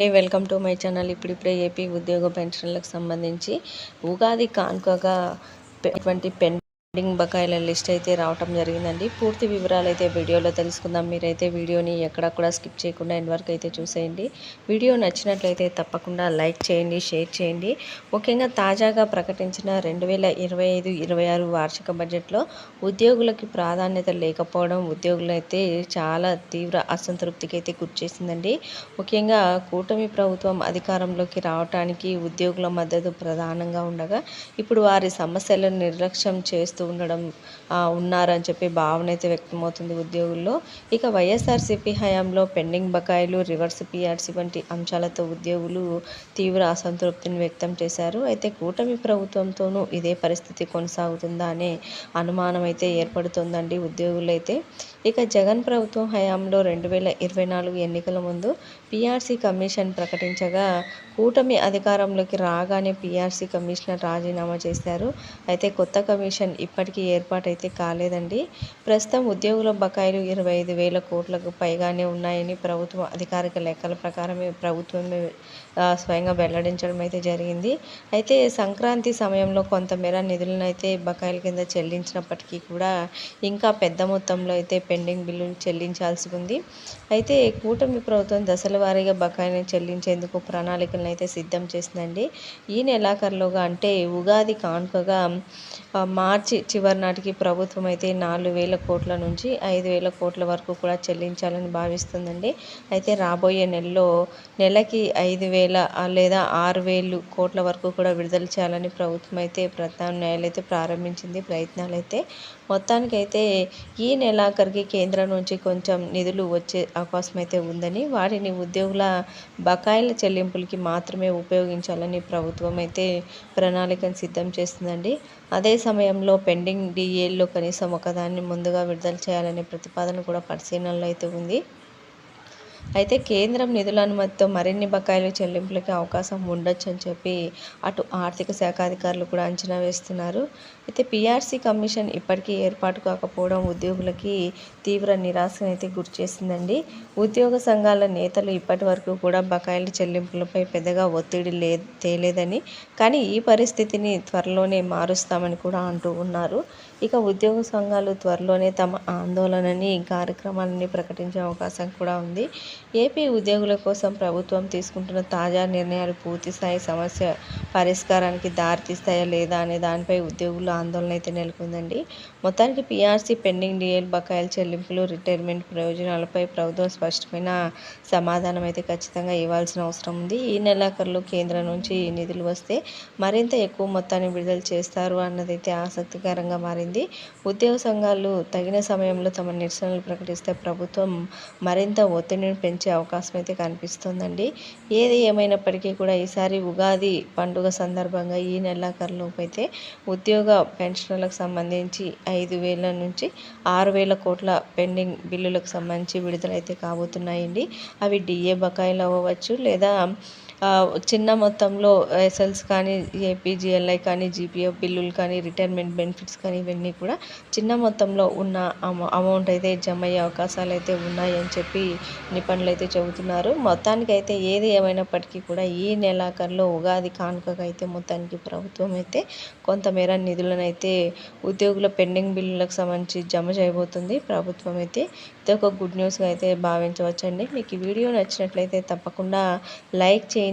Welcome to my channel ఇప్పుడిప్పుడే AP ఉద్యోగ పెన్షన్లకు సంబంధించి ఉగాది కానుకగా ఎటువంటి పెన్ పెండింగ్ బకాయిల లిస్ట్ అయితే రావటం జరిగిందండి. పూర్తి వివరాలు అయితే వీడియోలో తెలుసుకుందాం. మీరైతే వీడియోని ఎక్కడ కూడా స్కిప్ చేయకుండా ఎండ్ వరకు అయితే చూసేయండి. వీడియో నచ్చినట్లయితే తప్పకుండా లైక్ చేయండి షేర్ చేయండి. ముఖ్యంగా తాజాగా ప్రకటించిన రెండు వేల ఇరవై ఐదు ఇరవై ఆరు వార్షిక బడ్జెట్లో ఉద్యోగులకి ప్రాధాన్యత లేకపోవడం ఉద్యోగులైతే చాలా తీవ్ర అసంతృప్తికి అయితే గుర్చేసిందండి ముఖ్యంగా కూటమి ప్రభుత్వం అధికారంలోకి రావటానికి ఉద్యోగుల మద్దతు ప్రధానంగా ఉండగా ఇప్పుడు వారి సమస్యలను నిర్లక్ష్యం చేస్తూ ఉండడం ఉన్నారని చెప్పి భావన అయితే వ్యక్తమవుతుంది ఉద్యోగుల్లో. ఇక వైఎస్ఆర్సీపీ హయాంలో పెండింగ్ బకాయిలు రివర్స్ పిఆర్సీ వంటి అంశాలతో ఉద్యోగులు తీవ్ర అసంతృప్తిని వ్యక్తం చేశారు. అయితే కూటమి ప్రభుత్వంతోనూ ఇదే పరిస్థితి కొనసాగుతుందా అనే అనుమానం అయితే ఏర్పడుతుందండి ఉద్యోగులైతే. ఇక జగన్ ప్రభుత్వం హయాంలో రెండు వేల ఇరవై నాలుగు ఎన్నికల ముందు పిఆర్సీ కమిషన్ ప్రకటించగా కూటమి అధికారంలోకి రాగానే పిఆర్సీ కమిషనర్ రాజీనామా చేశారు. అయితే కొత్త కమిషన్ ఇప్పటికీ ఏర్పాటైతే కాలేదండి. ప్రస్తుతం ఉద్యోగుల బకాయిలు ఇరవై ఐదు వేల కోట్లకు పైగానే ఉన్నాయని ప్రభుత్వం అధికారిక లెక్కల ప్రకారమే ప్రభుత్వమే స్వయంగా వెల్లడించడం అయితే జరిగింది. అయితే సంక్రాంతి సమయంలో కొంతమేర నిధులను అయితే బకాయిల కింద చెల్లించినప్పటికీ కూడా ఇంకా పెద్ద మొత్తంలో అయితే పెండింగ్ బిల్లులు చెల్లించాల్సి ఉంది. అయితే కూటమి ప్రభుత్వం దశల వారీగా బకాయిని చెల్లించేందుకు ప్రణాళికలను అయితే సిద్ధం చేసిందండి. ఈ నెలాఖరులోగా అంటే ఉగాది కానుకగా మార్చి చివరి నాటికి ప్రభుత్వం అయితే నాలుగు వేల కోట్ల నుంచి ఐదు వేల కోట్ల వరకు కూడా చెల్లించాలని భావిస్తుందండి. అయితే రాబోయే నెలలో నెలకి ఐదు వేల లేదా ఆరు వేలు కోట్ల వరకు కూడా విడుదల చేయాలని ప్రభుత్వం అయితే ప్రత్యామ్నాయాలు అయితే ప్రారంభించింది ప్రయత్నాలు అయితే మొత్తానికైతే ఈ నెలాఖరికి కేంద్రం నుంచి కొంచెం నిధులు వచ్చే అవకాశం అయితే ఉందని వాటిని ఉద్యోగుల బకాయిల చెల్లింపులకి మాత్రమే ఉపయోగించాలని ప్రభుత్వం అయితే ప్రణాళికను సిద్ధం చేస్తుందండి. అదే సమయంలో పెండింగ్ డిఏల్లో కనీసం ఒకదాన్ని ముందుగా విడుదల చేయాలనే ప్రతిపాదన కూడా పరిశీలనలో అయితే ఉంది. అయితే కేంద్రం నిధుల అనుమతితో మరిన్ని బకాయిలు చెల్లింపులకి అవకాశం ఉండొచ్చు అని చెప్పి అటు ఆర్థిక శాఖ అధికారులు కూడా అంచనా వేస్తున్నారు. అయితే పీఆర్సీ కమిషన్ ఇప్పటికీ ఏర్పాటు కాకపోవడం ఉద్యోగులకి తీవ్ర నిరాశను అయితే గురిచేసిందండి ఉద్యోగ సంఘాల నేతలు ఇప్పటి వరకు కూడా బకాయిల చెల్లింపులపై పెద్దగా ఒత్తిడి లే తేలేదని కానీ ఈ పరిస్థితిని త్వరలోనే మారుస్తామని కూడా అంటూ ఉన్నారు. ఇక ఉద్యోగ సంఘాలు త్వరలోనే తమ ఆందోళనని కార్యక్రమాలని ప్రకటించే అవకాశం కూడా ఉంది. ఏపీ ఉద్యోగుల కోసం ప్రభుత్వం తీసుకుంటున్న తాజా నిర్ణయాలు పూర్తిస్థాయి సమస్య పరిష్కారానికి దారితీస్తాయా లేదా అనే దానిపై ఉద్యోగుల ఆందోళన అయితే నెలకొందండి. మొత్తానికి పీఆర్సీ పెండింగ్ డిఎల్ బకాయిల చెల్లింపులు రిటైర్మెంట్ ప్రయోజనాలపై ప్రభుత్వం స్పష్టమైన సమాధానం అయితే ఖచ్చితంగా ఇవ్వాల్సిన అవసరం ఉంది. ఈ నెలాఖరులో కేంద్రం నుంచి నిధులు వస్తే మరింత ఎక్కువ మొత్తాన్ని విడుదల చేస్తారు అన్నదైతే ఆసక్తికరంగా మారింది. ఉద్యోగ సంఘాలు తగిన సమయంలో తమ నిరసనలు ప్రకటిస్తే ప్రభుత్వం మరింత ఒత్తిడిని పెంచే అవకాశం అయితే కనిపిస్తుందండి. ఏది ఏమైనప్పటికీ కూడా ఈసారి ఉగాది పండుగ సందర్భంగా ఈ నెలాఖరులోపు అయితే ఉద్యోగ పెన్షన్లకు సంబంధించి ఐదు వేల నుంచి ఆరు వేల కోట్ల పెండింగ్ బిల్లులకు సంబంధించి విడుదలైతే కాబోతున్నాయండి. అవి డిఏ బకాయిలు అవ్వచ్చు లేదా చిన్న మొత్తంలో ఎస్ఎల్స్ కానీ ఏపీజీఎల్ఐ కానీ జీపీఎఫ్ బిల్లులు కానీ రిటైర్మెంట్ బెనిఫిట్స్ కానీ ఇవన్నీ కూడా చిన్న మొత్తంలో ఉన్న అమౌంట్ అయితే జమ అయ్యే అవకాశాలు అయితే ఉన్నాయని చెప్పి నిపుణులు అయితే చెబుతున్నారు. మొత్తానికి అయితే ఏది ఏమైనప్పటికీ కూడా ఈ నెలాఖరులో ఉగాది కానుకగా అయితే మొత్తానికి ప్రభుత్వం అయితే కొంతమేర నిధులను అయితే ఉద్యోగుల పెండింగ్ బిల్లులకు సంబంధించి జమ చేయబోతుంది. ప్రభుత్వం అయితే ఇది ఒక గుడ్ న్యూస్గా అయితే భావించవచ్చండి. మీకు ఈ వీడియో నచ్చినట్లయితే తప్పకుండా లైక్ చేయండి.